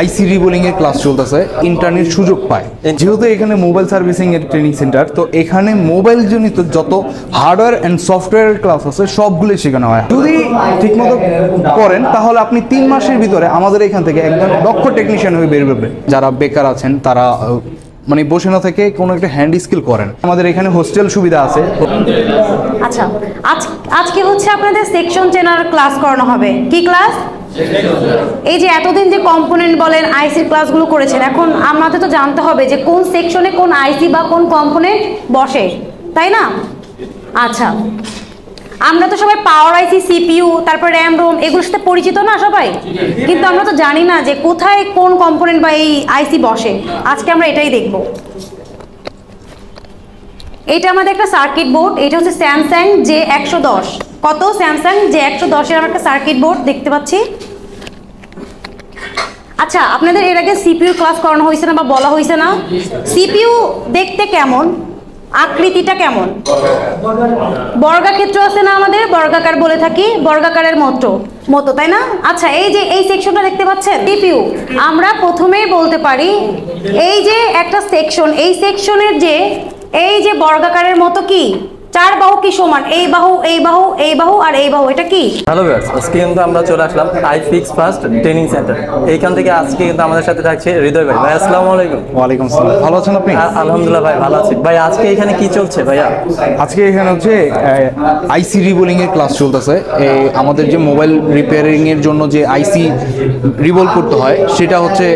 আইসি রিবোলিং এর ক্লাস চলতেছে ইন্টারনেট সুযোগ পায়। যেহেতু এখানে মোবাইল সার্ভিসিং এর ট্রেনিং সেন্টার তো এখানে মোবাইল জনিত যত হার্ডওয়্যার অ্যান্ড সফটওয়্যার ক্লাস আছে সবগুলো শেখানো হয়। যদি ঠিকমতো করেন তাহলে আপনি তিন মাসের ভিতরে আমাদের এখান থেকে একজন দক্ষ টেকনিশিয়ান হয়ে বের করবে যারা বেকার আছেন তারা মানে বসে না থেকে কোনো একটা হ্যান্ড স্কিল করেন। আমাদের এখানে হোস্টেল সুবিধা আছে। আচ্ছা আজ আজকে হচ্ছে আপনাদের সেকশন চেনার ক্লাস করানো হবে। কি ক্লাস এই যে এতদিন যে কম্পোনেন্ট বলেন আইসির ক্লাসগুলো করেছেন, এখন আমাদের তো জানতে হবে যে কোন সেকশনে কোন আইসি বা কোন কম্পোনেন্ট বসে, তাই না? আচ্ছা আমরা তো সবাই পাওয়ার আইসি সিপিইউ তারপর র্যাম রোম এগুলোর সাথে পরিচিত না সবাই? কিন্তু আমরা তো জানি না যে কোথায় কোন কম্পোনেন্ট বা এই আইসি বসে। আজকে আমরা এটাই দেখব। এটা আমাদের একটা সার্কিট বোর্ড এটা হচ্ছে স্যামসাং যে একশো দশ। কত স্যামসাং যে একশো দশের আমার একটা সার্কিট বোর্ড দেখতে পাচ্ছি। আচ্ছা আপনাদের এর আগে সিপিইউ ক্লাস করানো হয়েছে না বা বলা হয়েছে না? সিপিইউ দেখতে কেমন? আকৃতিটা কেমন? বর্গাক্ষেত্র আছে না আমাদের? বর্গাকার বলে থাকি, বর্গাকারের মতো মতো, তাই না? আচ্ছা এই যে, এই সেকশনটা দেখতে পাচ্ছেন? সিপিইউ আমরা প্রথমেই বলতে পারি, এই যে একটা সেকশন এই সেকশনের যে এই যে বর্গাকারের মতো কি? চার বাহু কি সমান? এই বাহু এই বাহু এই বাহু আর এই বাহু এটা কি? হ্যালো ভিউয়ার্স আজকে কিন্তু আমরা চলে আসলাম I fix first training centre এইখান থেকে আজকে কিন্তু আমাদের সাথে থাকছে হৃদয় ভাই। ভাই আসসালামু আলাইকুম। ওয়ালাইকুম আসসালাম। ভালো আছেন আপনি? আলহামদুলিল্লাহ ভাই ভালো আছি। ভাই আজকে এখানে কি চলছে ভাইয়া? আজকে এখানে হচ্ছে আইসি রিবোলিং এর ক্লাস চলতেছে। এই আমাদের যে মোবাইল রিপেয়ারিং এর জন্য যে আইসি রিভলভ করতে হয় সেটা হচ্ছে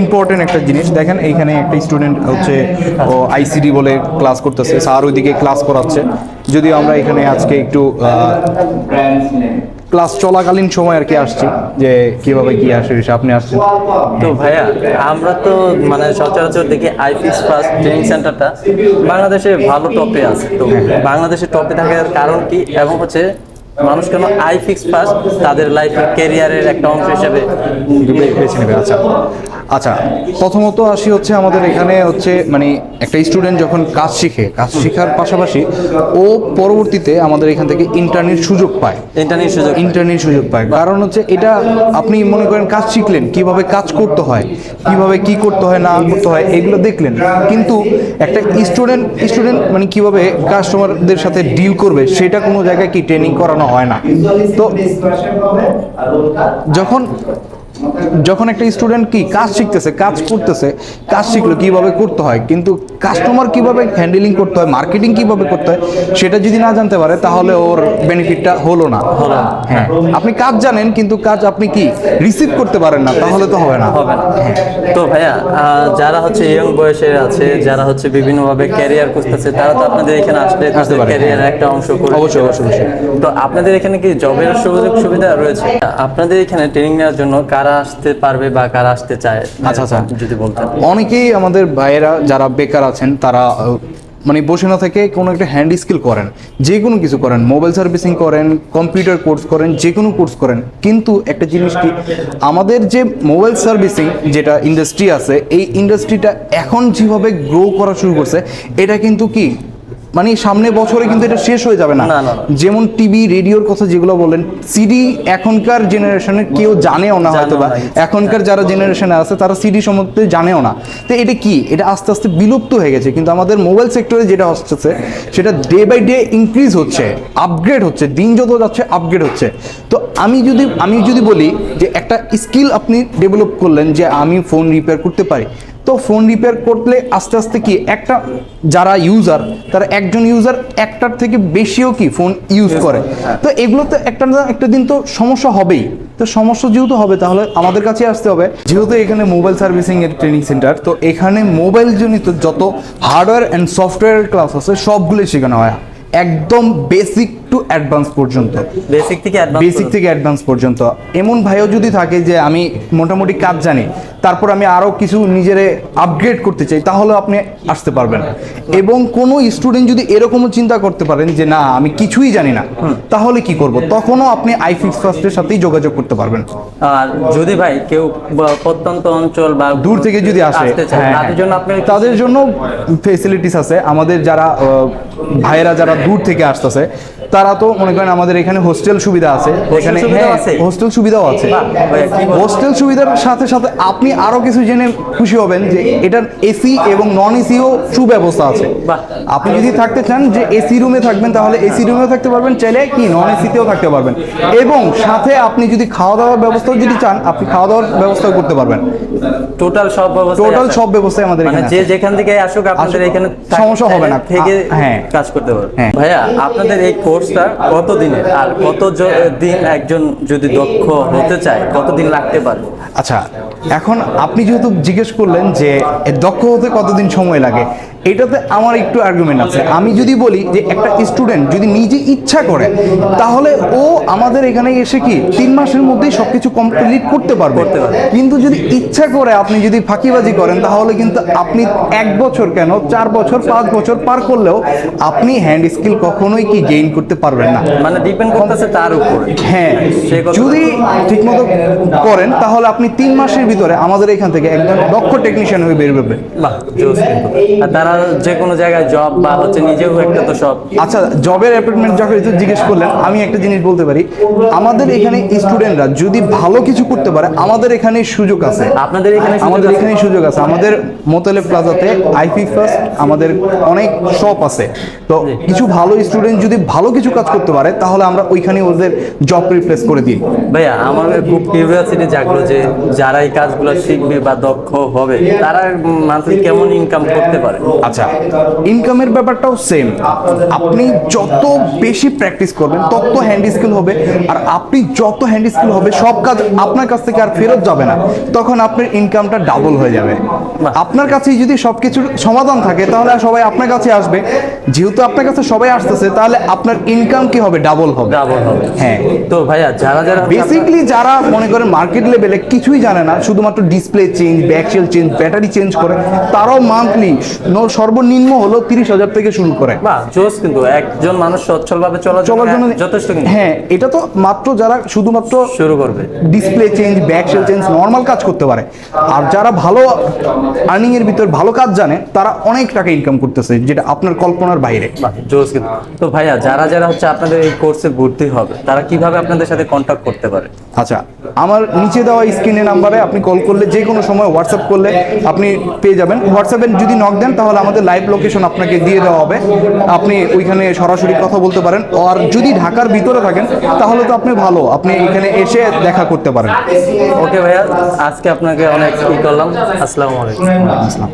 ইম্পর্টেন্ট একটা জিনিস। দেখেন এইখানে একটা স্টুডেন্ট হচ্ছে ও আইসিডি বলে ক্লাস করতেছে। স্যার ওইদিকে ক্লাস করাচ্ছে। যদিও আমরা এখানে আজকে একটু ক্লাস চলাকালীন সময় আর কি আসছি যে কীভাবে কি আসে আপনি আসছেন। তো ভাইয়া আমরা তো মানে সচরাচর দেখি আইপিএস ফার্স্ট ট্রেনিং সেন্টারটা বাংলাদেশে ভালো টপে আছে। তো বাংলাদেশে টপে থাকার কারণ কি? এবং হচ্ছে মানুষ কেন আই ফিক্স ফার্স্ট তাদের লাইফের ক্যারিয়ারের একটা অংশ হিসেবে বেছে নেবে আচ্ছা। আচ্ছা প্রথমত আসি হচ্ছে আমাদের এখানে হচ্ছে মানে একটা স্টুডেন্ট যখন কাজ শিখে কাজ শেখার পাশাপাশি ও পরবর্তীতে আমাদের এখান থেকে ইন্টারনেট সুযোগ পায়। ইন্টারনেট সুযোগ ইন্টারনেট সুযোগ পায়। কারণ হচ্ছে এটা আপনি মনে করেন কাজ শিখলেন কীভাবে কাজ করতে হয় কীভাবে কি করতে হয় না করতে হয় এগুলো দেখলেন। কিন্তু একটা স্টুডেন্ট স্টুডেন্ট মানে কীভাবে কাস্টমারদের সাথে ডিল করবে সেটা কোনো জায়গায় কি ট্রেনিং করানো হয় না। তো যখন যখন একটা স্টুডেন্ট কি কাজ শিখতেছে কাজ করতেছে কাজ শিখলো কীভাবে করতে হয় কিন্তু কাস্টমার কীভাবে হ্যান্ডেলিং করতে হয় মার্কেটিং কীভাবে করতে হয় সেটা যদি না জানতে পারে তাহলে ওর বেনিফিটটা হলো না। হ্যাঁ আপনি কাজ জানেন কিন্তু কাজ আপনি কি রিসিভ করতে পারেন না তাহলে তো হবে না। হবে না। তো ভাইয়া যারা হচ্ছে ইয়ং বয়সের আছে যারা হচ্ছে বিভিন্নভাবে ক্যারিয়ার খুঁজতেছে তারা তো আপনাদের এখানে আসলে আসতে পারে, ক্যারিয়ারের হ্যাঁ। একটা অংশ করে অবশ্যই, অবশ্যই, অবশ্যই। তো আপনাদের এখানে কি জবের সুযোগ সুবিধা রয়েছে? আপনাদের এখানে ট্রেনিং নেওয়ার জন্য কারা আসতে পারবে বা কারা আসতে চায় আচ্ছা, আচ্ছা। যদি বলতেন অনেকেই আমাদের ভাইয়েরা যারা বেকার আছেন তারা মানে বসে না থেকে কোনো একটা হ্যান্ড স্কিল করেন যে কোনো কিছু করেন মোবাইল সার্ভিসিং করেন কম্পিউটার কোর্স করেন যে কোনো কোর্স করেন কিন্তু একটা জিনিস কি আমাদের যে মোবাইল সার্ভিসিং যেটা ইন্ডাস্ট্রি আছে এই ইন্ডাস্ট্রিটা এখন যেভাবে গ্রো করা শুরু করছে এটা কিন্তু কি মানে সামনে বছরে কিন্তু এটা শেষ হয়ে যাবে না। যেমন টিভি রেডিওর কথা যেগুলো বলেন সিডি এখনকার জেনারেশনে কেউ জানেও না হয়তো বা এখনকার যারা জেনারেশনে আছে তারা সিডি সম্বন্ধে জানেও না। তো এটা কি? এটা আস্তে আস্তে বিলুপ্ত হয়ে গেছে। কিন্তু আমাদের মোবাইল সেক্টরে যেটা হচ্ছে সেটা ডে বাই ডে ইনক্রিজ হচ্ছে আপগ্রেড হচ্ছে দিন যত যাচ্ছে আপগ্রেড হচ্ছে। তো আমি যদি আমি যদি বলি যে একটা স্কিল আপনি ডেভেলপ করলেন যে আমি ফোন রিপেয়ার করতে পারি তো ফোন রিপেয়ার করলে আস্তে আস্তে কি একটা যারা ইউজার তারা একজন ইউজার একটার থেকে বেশিও কি ফোন ইউজ করে। তো এগুলো তো একটা না একটা দিন তো সমস্যা হবেই। তো সমস্যা যেহেতু হবে তাহলে আমাদের কাছে আসতে হবে। যেহেতু এখানে মোবাইল সার্ভিসিং এর ট্রেনিং সেন্টার তো এখানে মোবাইল জনিত যত হার্ডওয়্যার অ্যান্ড সফটওয়্যার ক্লাস আছে সবগুলোই শেখানো হয়। একদম বেসিক টু অ্যাডভান্স পর্যন্ত। বেসিক থেকে advance বেসিক থেকে অ্যাডভান্স পর্যন্ত। এমন ভাইও যদি থাকে যে আমি মোটামুটি কাজ জানি তারপর আমি আরও কিছু নিজেরে আপগ্রেড করতে চাই তাহলে আপনি আসতে পারবেন। এবং কোনো স্টুডেন্ট যদি এরকমও চিন্তা করতে পারেন যে না আমি কিছুই জানি না তাহলে কি করব? তখনও আপনি আইফিক্স ফার্স্টের সাথেই যোগাযোগ করতে পারবেন। আর যদি ভাই কেউ প্রত্যন্ত অঞ্চল বা দূর থেকে যদি আসে হ্যাঁ, তাদের জন্য আপনি তাদের জন্য ফেসিলিটিস আছে। আমাদের যারা ভাইয়েরা যারা দূর থেকে আসতেছে তারা তো মনে করেন আমাদের এখানে হোস্টেল সুবিধা আছে এখানে সুবিধাও হ্যাঁ? হোস্টেল সুবিধাও আছে? হোস্টেল সুবিধার সাথে সাথে আপনি আরও কিছু জেনে খুশি হবেন যে এটার এসি এবং নন এসিও সুব্যবস্থা আছে আপনি যদি থাকতে চান যে এসি রুমে থাকবেন তাহলে এসি রুমেও থাকতে পারবেন চাইলে কি নন এসিতেও থাকতে পারবেন এবং সাথে আপনি যদি খাওয়া দাওয়ার ব্যবস্থাও যদি চান আপনি খাওয়া দাওয়ার ব্যবস্থাও করতে পারবেন টোটাল সব ব্যবস্থা টোটাল সব ব্যবস্থাই আমাদের মানে এখানে যে যেখান থেকে আসুক আপনাদের এখানে সমস্যা হবে না। থেকে হ্যাঁ। কাজ করতে পারবে হ্যাঁ। ভাইয়া আপনাদের এই কোর্সটা কত দিনের আর কত দিন একজন যদি দক্ষ হতে চায়, কতদিন লাগতে পারে? আচ্ছা এখন আপনি যেহেতু জিজ্ঞেস করলেন যে দক্ষ হতে কতদিন সময় লাগে এটাতে আমার একটু আর্গুমেন্ট আছে। আমি যদি বলি যে একটা স্টুডেন্ট যদি নিজে ইচ্ছা করে তাহলে ও আমাদের এখানে এসে কি তিন মাসের মধ্যেই সবকিছু কমপ্লিট করতে পারবে? কিন্তু যদি ইচ্ছা করে আপনি যদি ফাঁকিবাজি করেন তাহলে কিন্তু আপনি এক বছর কেন চার বছর পাঁচ বছর পার করলেও আপনি হ্যান্ড স্কিল কখনোই কি গেইন করতে পারবেন না। মানে ডিপেন্ড করতেছে তার উপর। হ্যাঁ যদি ঠিকমতো করেন তাহলে আপনি তিন মাসের ভিতরে আমাদের এখান থেকে একজন দক্ষ টেকনিশিয়ান হয়ে বের করবে বাহ জোস কিন্তু। আর তারা যে কোনো জায়গায় জব বা হচ্ছে নিজেও একটা তো সব আচ্ছা জবের অ্যাপয়েন্টমেন্ট যখন একটু জিজ্ঞেস করলেন আমি একটা জিনিস বলতে পারি। আমাদের এখানে স্টুডেন্টরা যদি ভালো কিছু করতে পারে আমাদের এখানে সুযোগ আছে। আপনাদের এখানে সুযোগ আমাদের আছে? এখানে সুযোগ আছে। আমাদের মোতেলে প্লাজাতে আইপি ফার্স্ট আমাদের অনেক শপ আছে। তো কিছু ভালো স্টুডেন্ট যদি ভালো কিছু কাজ করতে পারে তাহলে আমরা ওইখানে ওদের জব রিপ্লেস করে দিই। ভাইয়া আমার খুব কিউরিয়াসিটি জাগলো যে যারা এই কাজগুলো শিখবে বা দক্ষ হবে তারা মান্থলি কেমন ইনকাম করতে পারে? আচ্ছা ইনকামের ব্যাপারটাও সেম আপনি যত বেশি প্র্যাকটিস করবেন তত হ্যান্ড স্কিল হবে আর আপনি যত হ্যান্ড স্কিল হবে সব কাজ আপনার কাছ থেকে আর ফেরত যাবে না। তখন আপনার ইনকামটা ডাবল হয়ে যাবে। আপনার কাছেই যদি সবকিছুর সমাধান থাকে তাহলে সবাই আপনার কাছে আসবে। যেহেতু আপনার কাছে সবাই আসতেছে তাহলে আপনার ইনকাম কি হবে? ডাবল হবে। ডাবল হবে। হ্যাঁ। তো ভাইয়া যারা যারা বেসিকলি যারা মনে করেন মার্কেট লেভেলে কিছুই জানে না শুধুমাত্র display change back shell change battery change করে তারাও মান্থলি সর্বনিম্ন হলো তিরিশ হাজার থেকে শুরু করে। জোস কিন্তু একজন মানুষ সচ্ছলভাবে জন্য চলার জন্য যথেষ্ট হ্যাঁ এটা তো মাত্র যারা শুধুমাত্র শুরু করবে। Display change back shell change normal কাজ করতে পারে। আর যারা ভালো আর্নিং এর ভিতর ভালো কাজ জানে তারা অনেক টাকা ইনকাম করতেছে যেটা আপনার কল্পনার বাইরে। জোস কিন্তু। তো ভাইয়া যারা যারা হচ্ছে আপনাদের এই কোর্সে ভর্তি হবে তারা কীভাবে আপনাদের সাথে কন্ট্যাক্ট করতে পারে? আচ্ছা আমার নিচে দেওয়া স্ক্রিনের নাম্বারে আপনি কল করলে যে কোনো সময় হোয়াটসঅ্যাপ করলে আপনি পেয়ে যাবেন। হোয়াটসঅ্যাপে যদি নক দেন তাহলে আমাদের লাইভ লোকেশন আপনাকে দিয়ে দেওয়া হবে। আপনি ওইখানে সরাসরি কথা বলতে পারেন। আর যদি ঢাকার ভিতরে থাকেন তাহলে তো আপনি ভালো। আপনি এখানে এসে দেখা করতে পারেন। ওকে ভাইয়া আজকে আপনাকে অনেক ই করলাম। আসসালামু আলাইকুম। আসসালাম।